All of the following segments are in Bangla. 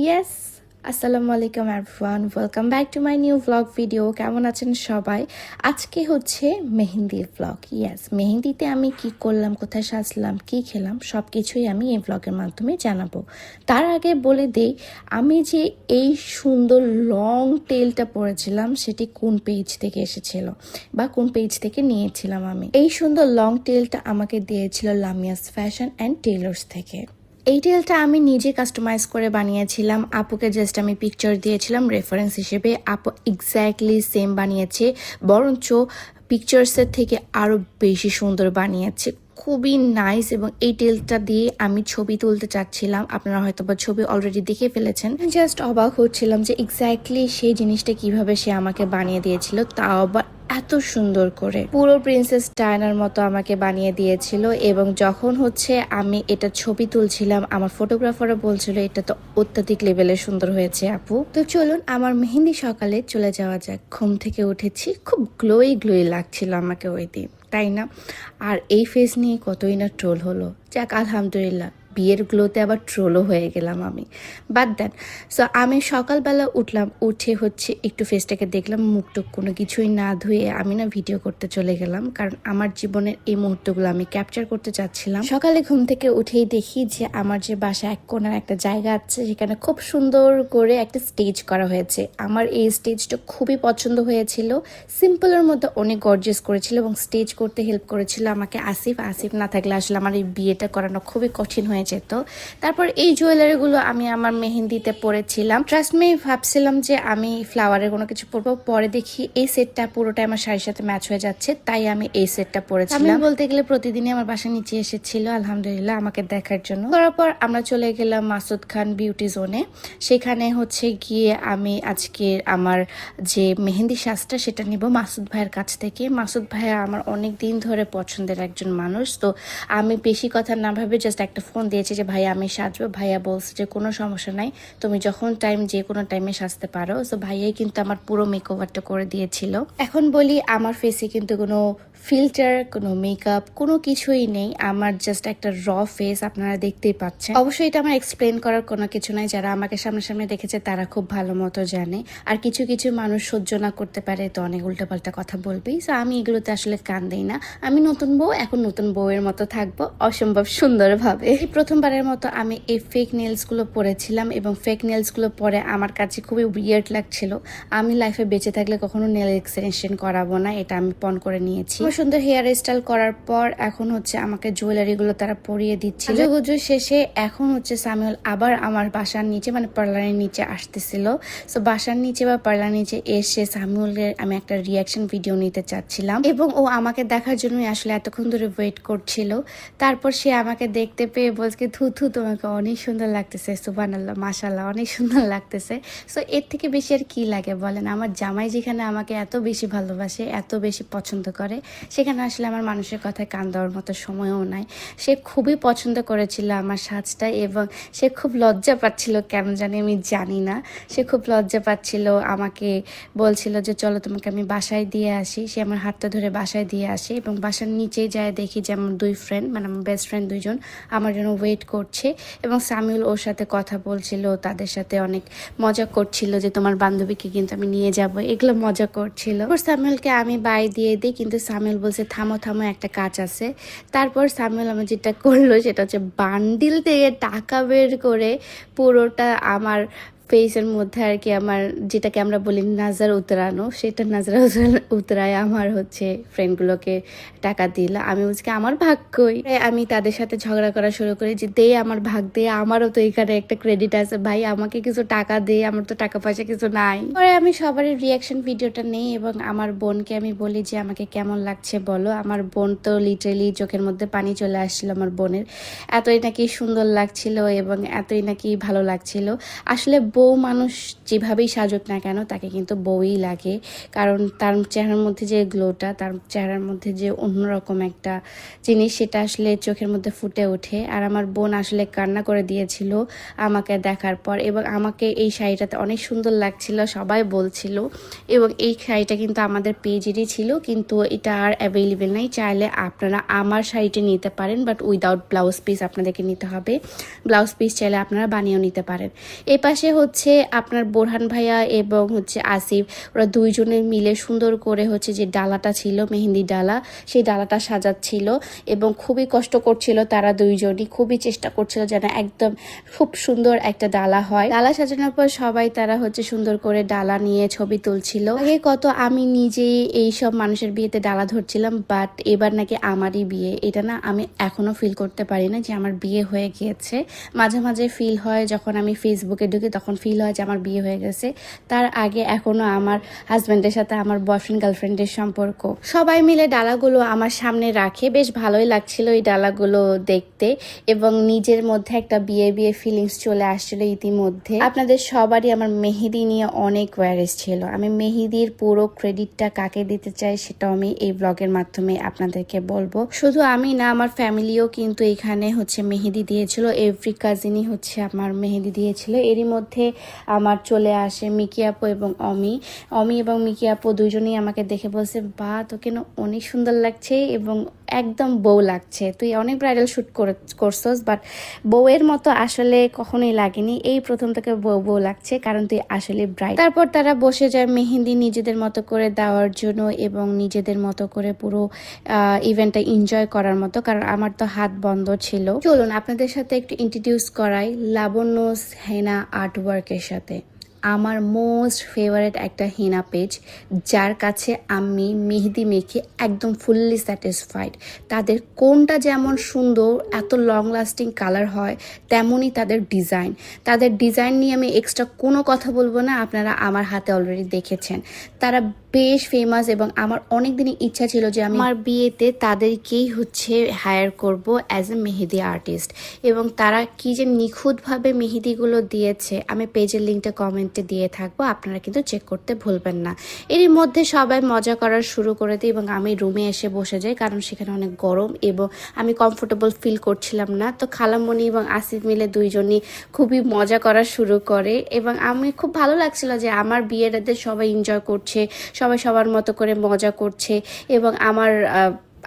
ইয়েস আসসালামু আলাইকুম everyone welcome back to my new vlog video কেমন আছেন সবাই? আজকে হচ্ছে মেহেন্দির ভ্লগ ইয়েস মেহেন্দিতে আমি কি করলাম, কোথায় সাজলাম, কি খেলাম সব কিছুই আমি এই ভ্লগের মাধ্যমে জানাব। তার আগে বলে দেই, আমি যে এই সুন্দর লং টেলটা পরেছিলাম, সেটি কোন পেজ থেকে এসেছিল বা কোন পেজ থেকে নিয়েছিলাম আমি? এই সুন্দর লং টেলটা আমাকে দিয়েছিল লামিয়াস ফ্যাশন অ্যান্ড টেলার্স থেকে। এই টেলটা আমি নিজে কাস্টমাইজ করে বানিয়েছিলাম। আপুকে জাস্ট আমি পিকচার দিয়েছিলাম রেফারেন্স হিসেবে। আপু এক্স্যাক্টলি সেম বানিয়েছে, বরঞ্চ পিকচার্সের থেকে আরও বেশি সুন্দর বানিয়েছে। খুবই নাইস এবং এই টেলটা দিয়ে আমি ছবি তুলতে চাচ্ছিলাম। আপনারা হয়তো বা ছবি অলরেডি দেখে ফেলেছেন। জাস্ট অবাক হচ্ছিলাম যে এক্স্যাক্টলি সেই জিনিসটা কীভাবে সে আমাকে বানিয়ে দিয়েছিল, তাও আবার এত সুন্দর করে। পুরো প্রিন্সেস ডায়নার মতো আমাকে বানিয়ে দিয়েছিল এবং যখন হচ্ছে আমি এটা ছবি তুলছিলাম, আমার ফটোগ্রাফারও বলছিল, এটা তো অত্যাধিক লেভেলের সুন্দর হয়েছে, আপু। তো চলুন, আমার মেহেন্দি সকালে চলে যাওয়া যাক। ঘুম থেকে উঠেছি, খুব গ্লোই গ্লোই লাগছিল আমাকে ওই দিন, তাই না? আর এই ফেস নিয়ে কতই না ট্রোল হলো। যাক, আলহামদুলিল্লাহ। বিয়ের গ্লোতে আবার ট্রোলও হয়ে গেলাম আমি। বাদ দেন সো আমি সকালবেলা উঠলাম, উঠে হচ্ছে একটু ফেসটাকে দেখলাম মুখটুক কোনো কিছুই না ধুয়ে আমি না ভিডিও করতে চলে গেলাম, কারণ আমার জীবনের এই মুহূর্তগুলো আমি ক্যাপচার করতে চাচ্ছিলাম। সকালে ঘুম থেকে উঠেই দেখি যে আমার যে বাসা এক কোনার একটা জায়গা আছে, সেখানে খুব সুন্দর করে একটা স্টেজ করা হয়েছে। আমার এই স্টেজটা খুবই পছন্দ হয়েছিল সিম্পলের মধ্যে অনেক গর্জেস করেছিল এবং স্টেজ করতে হেল্প করেছিল আমাকে আসিফ। আসিফ না থাকলে আসলে আমার এই বিয়েটা করানো খুবই কঠিন হয়ে যেত। তারপর এই জুয়েলারিগুলো আমি আমার মেহেন্দিতে পরেছিলাম। ট্রাস্ট মি ভাবছিলাম যে আমি ফ্লাওয়ারের কোনো কিছু পরবো। পরে দেখি এই সেটটা পুরোটা আমার শাড়ির সাথে ম্যাচ হয়ে যাচ্ছে, তাই আমি এই সেটটা পরেছিলাম। আমি বলতে গেলে প্রতিদিনই আমার বাসা নিচে এসেছিল, আলহামদুলিল্লাহ, আমাকে দেখার জন্য। তারপর আমরা চলে গেলাম মাসুদ খান বিউটি জোনে সেখানে হচ্ছে গিয়ে আমি আজকে আমার যে মেহেন্দি সাজটা সেটা নিব মাসুদ ভাইয়ের কাছ থেকে। মাসুদ ভাইয়া আমার অনেক দিন ধরে পছন্দের একজন মানুষ, তো আমি বেশি কথা না ভাবে জাস্ট একটা ফোন দিয়েছি যে, ভাইয়া, আমি সাজবো। ভাইয়া বলছে যে, কোনো সমস্যা নাই। তুমি যখন টাইম যে কোনো টাইমে সাজতে পারো। তো ভাইয়াই কিন্তু আমার পুরো মেকওভারটা করে দিয়েছিল। এখন বলি, আমার ফেসে কিন্তু কোনো ফিল্টার কোনো মেকআপ কোনো কিছুই নেই। আমার জাস্ট একটা র ফেস আপনারা দেখতেই পাচ্ছেন। অবশ্যই এটা আমার এক্সপ্লেন করার কোনো কিছু নাই। যারা আমাকে সামনাসামনি দেখেছে, তারা খুব ভালো মতো জানে। আর কিছু কিছু মানুষ সহ্য না করতে পারে, তো অনেক উল্টোপাল্টা কথা বলবেই। তো আমি এগুলোতে আসলে কান দিই না। আমি নতুন বউ, এখন নতুন বউয়ের মতো থাকব। অসম্ভব সুন্দরভাবে। প্রথমবারের মতো আমি এই ফেক নেলসগুলো পরেছিলাম এবং ফেক নেলসগুলো পরে আমার কাছে খুবই উইয়ার্ড লাগছিল। আমি লাইফে বেঁচে থাকলে কখনো নেল এক্সটেনশন করাবো না এটা আমি পণ করে নিয়েছি। সুন্দর হেয়ার স্টাইল করার পর এখন হচ্ছে আমাকে জুয়েলারিগুলো তারা পরিয়ে দিচ্ছিল গুজু শেষে এখন হচ্ছে সামিউল আবার আমার বাসার নিচে মানে পার্লারের নিচে আসতেছিল। সো বাসার নিচে বা পার্লার নিচে এসে সামিউলের আমি একটা রিয়াকশন ভিডিও নিতে চাচ্ছিলাম এবং ও আমাকে দেখার জন্যই আসলে এতক্ষণ ধরে ওয়েট করছিল। তারপর সে আমাকে দেখতে পেয়ে বলছে থু থু তোমাকে অনেক সুন্দর লাগতেছে সুবান আল্লাহ মাসাল্লাহ অনেক সুন্দর লাগতেছে। সো এর থেকে বেশি আর কি লাগে বলেন? আমার জামাই যেখানে আমাকে এত বেশি ভালোবাসে, এত বেশি পছন্দ করে, সেখানে আসলে আমার মানুষের কথায় কান দেওয়ার মতো সময়ও নাই। সে খুবই পছন্দ করেছিল আমার সাজটা এবং সে খুব লজ্জা পাচ্ছিল, কেন জানি আমি জানি না। সে খুব লজ্জা পাচ্ছিল, আমাকে বলছিল যে, চলো তোমাকে আমি বাসায় দিয়ে আসি। সে আমার হাতটা ধরে বাসায় দিয়ে আসে এবং বাসার নিচেই যায় দেখি যে, আমার দুই ফ্রেন্ড মানে আমার বেস্ট ফ্রেন্ড দুইজন, আমার জন্য ওয়েট করছে এবং সামিউল ওর সাথে কথা বলছিল, তাদের সাথে অনেক মজা করছিল যে তোমার বান্ধবীকে কিন্তু আমি নিয়ে যাব। এগুলো মজা করছিল। ওর সামিউলকে আমি বাই দিয়ে দিই, কিন্তু সামিউল বলছে, থামো থামো, একটা কাজ আছে। তারপর সামিউল আমার যেটা করল, সেটা হচ্ছে বান্ডিল থেকে টাকা বের করে পুরোটা আমার ফেসের মধ্যে আর কি আমার যেটাকে আমরা বলি নাজার উতরানো, সেটা নাজার উতরায় আমার হচ্ছে ফ্রেন্ডগুলোকে টাকা দিল। আমি বলছি আমার ভাগ কই? আমি তাদের সাথে ঝগড়া করা শুরু করি যে, দে আমার ভাগ, দে, আমারও তো এখানে একটা ক্রেডিট আছে। ভাই, আমাকে কিছু টাকা দে, আমার তো টাকা পয়সা কিছু নাই। পরে আমি সবারই রিয়াকশন ভিডিওটা নেই এবং আমার বোনকে আমি বলি যে, আমাকে কেমন লাগছে বলো? আমার বোন তো লিটারেলি চোখের মধ্যে পানি চলে আসছিল আমার বোনের। এতই নাকি সুন্দর লাগছিল এবং এতই নাকি ভালো লাগছিল। আসলে বউ মানুষ যেভাবেই সাজুক না কেন, তাকে কিন্তু বউই লাগে। কারণ তার চেহারার মধ্যে যে গ্লোটা তার চেহারার মধ্যে যে অন্যরকম একটা জিনিস, সেটা আসলে চোখের মধ্যে ফুটে ওঠে। আর আমার বোন আসলে কান্না করে দিয়েছিল আমাকে দেখার পর এবং আমাকে এই শাড়িটাতে অনেক সুন্দর লাগছিল, সবাই বলছিল। এবং এই শাড়িটা কিন্তু আমাদের পেজেরই ছিল, কিন্তু এটা আর অ্যাভেলেবেল নাই। চাইলে আপনারা আমার শাড়িটি নিতে পারেন বাট উইদাউট ব্লাউজ পিস আপনাদেরকে নিতে হবে। ব্লাউজ পিস চাইলে আপনারা বানিয়েও নিতে পারেন। এ পাশে হচ্ছে আপনার বোরহান ভাইয়া এবং হচ্ছে আসিফ। ওরা দুইজনে মিলে সুন্দর করে হচ্ছে যে ডালাটা ছিল, মেহেন্দি ডালা, সেই ডালাটা সাজাচ্ছিল এবং খুবই কষ্ট করছিল তারা দুইজনই। খুবই চেষ্টা করছিল যেন একদম খুব সুন্দর একটা ডালা হয়। ডালা সাজানোর পর সবাই তারা হচ্ছে সুন্দর করে ডালা নিয়ে ছবি তুলছিল। আগে কত আমি নিজেই এই সব মানুষের বিয়েতে ডালা ধরছিলাম, বাট এবার নাকি আমারই বিয়ে। এটা না আমি এখনও ফিল করতে পারি না যে আমার বিয়ে হয়ে গিয়েছে। মাঝে মাঝে ফিল হয় যখন আমি ফেসবুকে ঢুকি, তখন ফিল হয় যে আমার বিয়ে হয়ে গেছে। তার আগে এখনও আমার হাজব্যান্ডের সাথে আমার বয়ফ্রেন্ড গার্লফ্রেন্ডের সম্পর্ক। সবাই মিলে ডালাগুলো আমার সামনে রাখে। বেশ ভালোই লাগছিল এই ডালাগুলো দেখতে এবং নিজের মধ্যে একটা বিয়ে বিয়ে ফিলিংস চলে আসছিল ইতিমধ্যে। আপনাদের সবারই আমার মেহেদি নিয়ে অনেক ওয়ারেস ছিল। আমি মেহেদির পুরো ক্রেডিটটা কাকে দিতে চাই সেটাও আমি এই ব্লগের মাধ্যমে আপনাদেরকে বলব। শুধু আমি না, আমার ফ্যামিলিও কিন্তু এখানে হচ্ছে মেহেদি দিয়েছিল। এভরি কাজিনই হচ্ছে আমার মেহেদি দিয়েছিল। এরই মধ্যে আমার চলে আসে মিকি আপু এবং অমি। অমি এবং মিকি আপু দুজনেই আমাকে দেখে বলছে, বা তো কেন অনেক সুন্দর লাগছে এবং একদম বউ লাগছে। তুই অনেক ব্রাইডাল শ্যুট করছস বাট বউয়ের মতো আসলে কখনোই লাগেনি। এই প্রথম থেকে বউ বউ লাগছে, কারণ তুই আসলে ব্রাইড তারপর তারা বসে যায় মেহেন্দি নিজেদের মতো করে দেওয়ার জন্য এবং নিজেদের মতো করে পুরো ইভেন্টটা এনজয় করার মতো, কারণ আমার তো হাত বন্ধ ছিল। চলুন আপনাদের সাথে একটু ইন্ট্রোডিউস করাই লাবণ্য হেনা আর্ট ওয়ার্কের সাথে। আমার মোস্ট ফেভারেট একটা হেনা পেজ যার কাছে আমি মেহেদি মেখে একদম ফুললি স্যাটিসফাইড তাদের কোনটা যেমন সুন্দর, এত লং লাস্টিং কালার হয়, তেমনই তাদের ডিজাইন তাদের ডিজাইন নিয়ে আমি এক্সট্রা কোনো কথা বলব না, আপনারা আমার হাতে অলরেডি দেখেছেন। তারা বেশ ফেমাস এবং আমার অনেক দিনই ইচ্ছা ছিল যে আমি আমার বিয়েতে তাদেরকেই হচ্ছে হায়ার করব অ্যাজ এ মেহেদি আর্টিস্ট এবং তারা কি যে নিখুঁতভাবে মেহেদিগুলো দিয়েছে, আমি পেজের লিঙ্কটা কমেন্টে দিয়ে থাকব, আপনারা কিন্তু চেক করতে ভুলবেন না। এরই মধ্যে সবাই মজা করার শুরু করে দিই এবং আমি রুমে এসে বসে যাই, কারণ সেখানে অনেক গরম এবং আমি কমফোর্টেবল ফিল করছিলাম না। তো খালামণি এবং আসিফ মিলে দুইজনই খুবই মজা করা শুরু করে এবং আমি খুব ভালো লাগছিল যে আমার বিয়েটাতে সবাই এনজয় করছে সবাই সবার মতো করে মজা করছে এবং আমার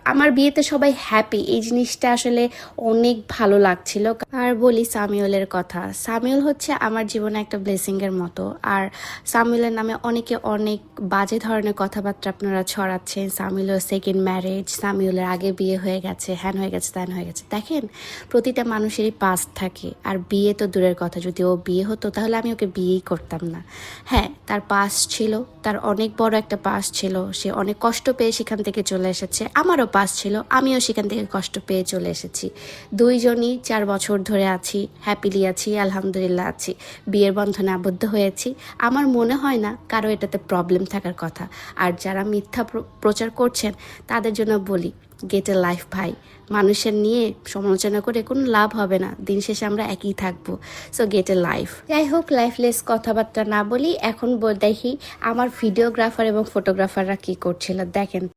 আমার বিয়েতে সবাই হ্যাপি এই জিনিসটা আসলে অনেক ভালো লাগছিল। আর বলি সামিউলের কথা। সামিউল হচ্ছে আমার জীবনে একটা ব্লেসিংয়ের মতো। আর সামিউলের নামে অনেকে অনেক বাজে ধরনের কথাবার্তা আপনারা ছড়াচ্ছেন। সামিউলের সেকেন্ড ম্যারেজ সামিউলের আগে বিয়ে হয়ে গেছে, হ্যান হয়ে গেছে, ত্যান হয়ে গেছে। দেখেন, প্রতিটা মানুষেরই পাস থাকে। আর বিয়ে তো দূরের কথা। যদি ও বিয়ে হতো, তাহলে আমি ওকে বিয়েই করতাম না। হ্যাঁ তার পাস ছিল। তার অনেক বড় একটা পাস ছিল। সে অনেক কষ্ট পেয়ে সেখান থেকে চলে এসেছে। আমারও পাস ছিল, আমিও সেখান থেকে কষ্ট পেয়ে চলে এসেছি। দুইজনই চার বছর ধরে আছি হ্যাপিলি আছি, আলহামদুলিল্লাহ আছি। বিয়ের বন্ধনে আবদ্ধ হয়েছি। আমার মনে হয় না কারও এটাতে প্রবলেম থাকার কথা। আর যারা মিথ্যা প্র- প্রচার করছেন, তাদের জন্য বলি গেট এ লাইফ ভাই। মানুষের নিয়ে সমালোচনা করে কোনো লাভ হবে না। দিন শেষে আমরা একই থাকব। সো গেট এ লাইফ যাই হোক লাইফলেস কথাবার্তা না বলি, এখন দেখি আমার ভিডিওগ্রাফার এবং ফটোগ্রাফাররা কি করছিল। দেখেন।